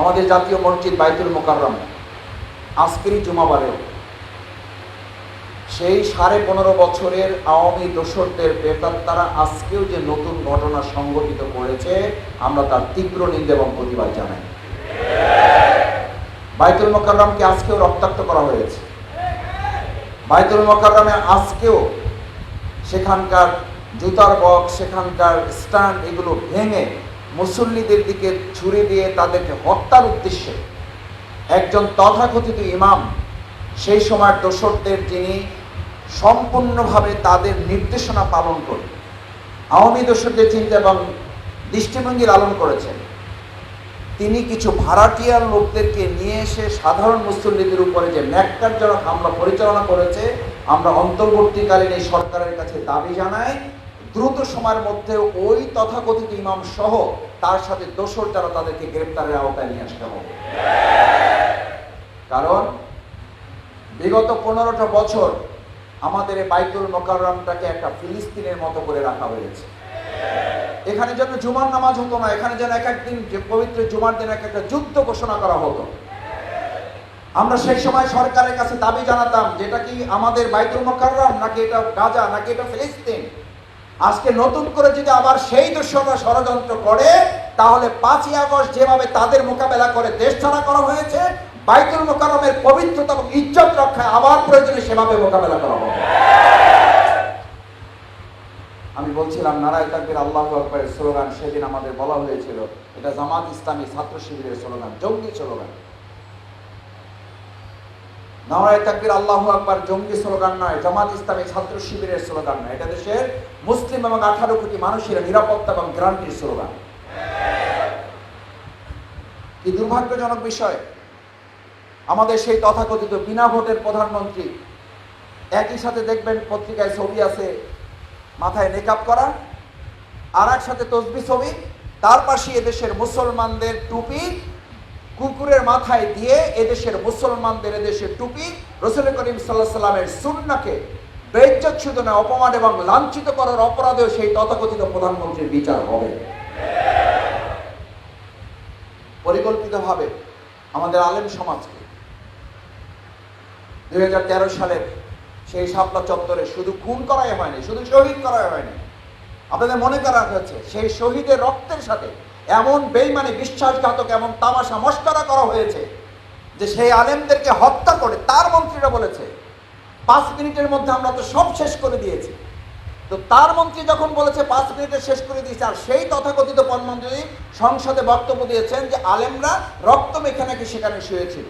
আমাদের জাতীয় মসজিদ বাইতুল মোকাররম, আজকেরই জুমাবারেও। সেই সাড়ে পনেরো বছরের আওয়ামী দোসরদের প্রেতাত্মারা আজকেও যে নতুন ঘটনা সংঘটিত করেছে, আমরা তার তীব্র নিন্দা এবং প্রতিবাদ জানাই। বাইতুল মোকাররমকে আজকেও রক্তাক্ত করা হয়েছে। বাইতুল মোকাররমে আজকেও সেখানকার জুতার বক্স, সেখানকার স্ট্যান্ড এগুলো ভেঙে মুসল্লিদের দিকে ছুরি দিয়ে তাদেরকে হত্যার উদ্দেশ্যে একজন তথাকথিত ইমাম, সেই সময়ের দোসরদের যিনি সম্পূর্ণভাবে তাদের নির্দেশনা পালন করে আওয়ামী দোসরদের চিন্তা এবং দৃষ্টিভঙ্গি লালন করেছেন। তিনি কিছু ভাড়াটিয়ার লোকদেরকে নিয়ে এসে সাধারণ মুসল্লিদের উপরে যে ন্যাক্কারজনক হামলা পরিচালনা করেছে, আমরা অন্তর্বর্তীকালীন এই সরকারের কাছে দাবি জানাই দ্রুত সময়ের মধ্যে ওই তথাকথিত ইমাম সহ তার সাথে দোসর যারা তাদেরকে গ্রেপ্তারের আওতায় নিয়ে আসতে হবে। কারণ বিগত পনেরোটা বছর আমাদের বাইতুল মোকাররমটাকে একটা ফিলিস্তিনের মতো করে রাখা হয়েছে। এখানে যেন জুমার নামাজ হতো না, এখানে যেন এক একদিন যে পবিত্র জুমার দিন এক একটা যুদ্ধ ঘোষণা করা হতো। আমরা সেই সময় সরকারের কাছে দাবি জানাতাম যেটা কি আমাদের বাইতুল মোকাররম নাকি এটা গাজা নাকি এটা ফিলিস্তিন? আজকে নতুন করে যদি আবার সেই দর্শকরা ষড়যন্ত্র করে, তাহলে পাঁচই আগস্ট যেভাবে তাদের মোকাবেলা করে দেশ ছাড়া করা হয়েছে, বাইতুল মোকাররমের পবিত্রতা এবং ইজ্জত রক্ষায় আবার প্রয়োজনে সেভাবে মোকাবেলা করা হবে। আমি বলছিলাম, নারায় তাকবির আল্লাহ আকবরের স্লোগান সেদিন আমাদের বলা হয়েছিল। এটা জামাত ইসলামী ছাত্র শিবিরের স্লোগান, জঙ্গি স্লোগান। নারায় তাকবির আল্লাহ আকবর জঙ্গি স্লোগান নয়, জামাত ইসলামী ছাত্র শিবিরের স্লোগান নয়। এটা দেশের মুসলিম এবং আঠারো কোটি মানুষের নিরাপত্তা এবং গ্রান্টির স্লোগান। কি দুর্ভাগ্যজনক বিষয়, আমাদের সেই তথাকথিত বিনা ভোটের প্রধানমন্ত্রী একই সাথে দেখবেন পত্রিকায় ছবি আছে, মাথায় মেকআপ করা আর এক সাথে তসবি ছবি, তার পাশে এদেশের মুসলমানদের টুপি কুকুরের মাথায় দিয়ে এদেশের মুসলমানদের এদেশের টুপি রসুল করিম সাল্লাহ সাল্লামের সুন্নাকে বেজ্জত অপমান এবং লাঞ্ছিত করার অপরাধেও সেই তথাকথিত প্রধানমন্ত্রীর বিচার হবে। পরিকল্পিতভাবে আমাদের আলেম সমাজকে দুই হাজার তেরো সালের সেই শাপলা চত্বরে শুধু খুন করাই হয়নি, শুধু শহীদ করাই হয়নি। আপনাদের মনে করা হয়েছে, সেই শহীদের রক্তের সাথে এমন বেইমানে, বিশ্বাসঘাতক এমন তামাশা মস্করা করা হয়েছে যে সেই আলেমদেরকে হত্যা করে তার মন্ত্রীরা বলেছে, পাঁচ মিনিটের মধ্যে আমরা তো সব শেষ করে দিয়েছি। তো তার মন্ত্রী যখন বলেছে, পাঁচ মিনিটে শেষ করে দিয়েছে, আর সেই তথাকথিত প্রধানমন্ত্রী সংসদে বক্তব্য দিয়েছেন যে আলেমরা রক্ত মেখে নাকি সেখানে শুয়েছিল।